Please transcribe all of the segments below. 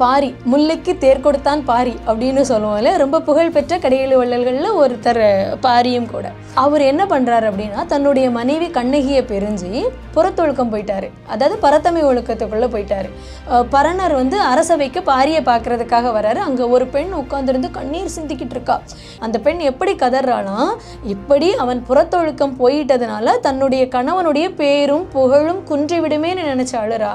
பாரி முல்லைக்கு தேர் கொடுத்தான் பாரி அப்படின்னு சொல்லுவோம்ல ரொம்ப புகழ்பெற்ற கடையெழு வள்ளல்களில் ஒருத்தர் பாரியும் கூட. அவர் என்ன பண்ணுறாரு அப்படின்னா தன்னுடைய மனைவி கண்ணகியை பிரிஞ்சு புறத்தொழுக்கம் போயிட்டாரு. அதாவது பரத்தமை ஒழுக்கத்துக்குள்ளே போயிட்டாரு. பரணர் வந்து அரசவைக்கு பாரியை பார்க்கறதுக்காக வராரு. அங்கே ஒரு பெண் உட்காந்துருந்து கண்ணீர் சிந்திக்கிட்டு இருக்கா. அந்த பெண் எப்படி கதறானா இப்படி அவன் புறத்தொழுக்கம் போயிட்டதுனால தன்னுடைய கணவனுடைய பேரும் புகழும் குன்றிவிடுமேன்னு நினைச்ச அழுறா.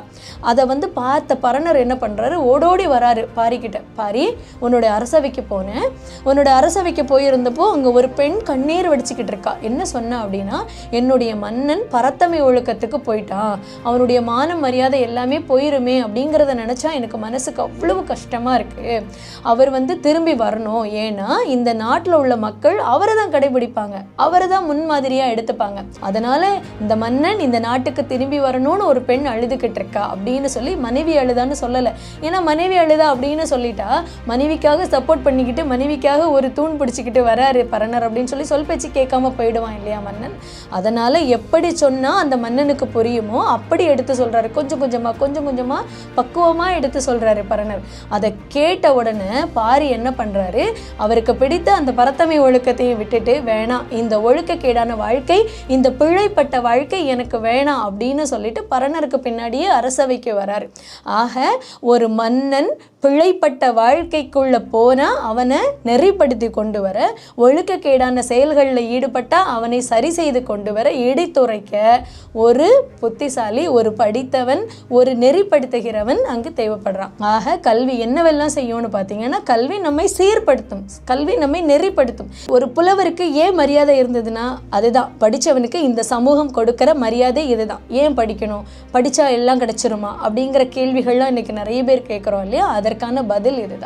அதை வந்து பார்த்த பரணர் என்ன பண்ணுறாரு ஓடோ ஓடி வராரு பாரிக்கிட்ட. பாரி உன்னோட அரசவைக்கு போனேன். உன்னோட அரசவைக்கு போயிருந்தப்போ அங்க ஒரு பெண் கண்ணீர் வடிச்சுக்கிட்டு இருக்கா. என்ன சொன்னா அப்படின்னா என்னுடைய மன்னன் பரத்தமை ஒழுக்கத்துக்கு போயிட்டான் அவனுடைய மானம் மரியாதை எல்லாமே போயிருமே அப்படிங்கிறத நினச்சா எனக்கு மனசுக்கு அவ்வளவு கஷ்டமா இருக்கு. அவர் வந்து திரும்பி வரணும். ஏன்னா இந்த நாட்டில் உள்ள மக்கள் அவரை தான் கடைபிடிப்பாங்க. அவரை தான் முன்மாதிரியாக எடுத்துப்பாங்க. அதனால இந்த மன்னன் இந்த நாட்டுக்கு திரும்பி வரணும்னு ஒரு பெண் அழுதுகிட்டு இருக்கா அப்படின்னு சொல்லி மனைவி அழுதான்னு சொல்லலை. ஏன்னா மனைவி மனைவி அழுதா அப்படின்னு சொல்லிட்டா மனைவிக்காக சப்போர்ட் பண்ணிக்கிட்டு மனைவிக்காக ஒரு தூண் பிடிச்சிக்கிட்டு வராரு பரணர் அப்படின்னு சொல்லி சொல் பேச்சு கேட்காம போயிடுவான் இல்லையா மன்னன்? அதனால எப்படி சொன்னா அந்த மன்னனுக்கு புரியுமோ அப்படி எடுத்து சொல்றாரு. கொஞ்சம் கொஞ்சமா கொஞ்சம் கொஞ்சமா பக்குவமா எடுத்து சொல்றாரு பரணர். அதை கேட்ட உடனே பாரி என்ன பண்றாரு? அவருக்கு பிடித்த அந்த பரத்தமை ஒழுக்கத்தையும் விட்டுட்டு வேணாம் இந்த ஒழுக்கக்கேடான வாழ்க்கை இந்த பிழைப்பட்ட வாழ்க்கை எனக்கு வேணாம் அப்படின்னு சொல்லிட்டு பரணருக்கு பின்னாடியே அரசவைக்கு வராரு. ஆக ஒரு மன்னன் பிழைப்பட்ட வாழ்க்கைக்குள்ளே போனால் அவனை நெறிப்படுத்தி கொண்டு வர ஒழுக்கக்கேடான செயல்களில் ஈடுபட்டால் அவனை சரி செய்து கொண்டு வர இடித்துரைக்க ஒரு புத்திசாலி ஒரு படித்தவன் ஒரு நெறிப்படுத்துகிறவன் அங்கு தேவைப்படுறான். ஆக கல்வி என்னவெல்லாம் செய்யும்னு பார்த்தீங்கன்னா கல்வி நம்மை சீர்படுத்தும். கல்வி நம்மை நெறிப்படுத்தும். ஒரு புலவருக்கு ஏன் மரியாதை இருந்ததுன்னா அதுதான். படித்தவனுக்கு இந்த சமூகம் கொடுக்கிற மரியாதை இதுதான். ஏன் படிக்கணும்? படித்தா எல்லாம் கிடைச்சிருமா? அப்படிங்கிற கேள்விகள்லாம் இன்றைக்கி நிறைய பேர் கேட்குறோம் இல்லையா? அதை அதற்கான பதில் இதுதான்.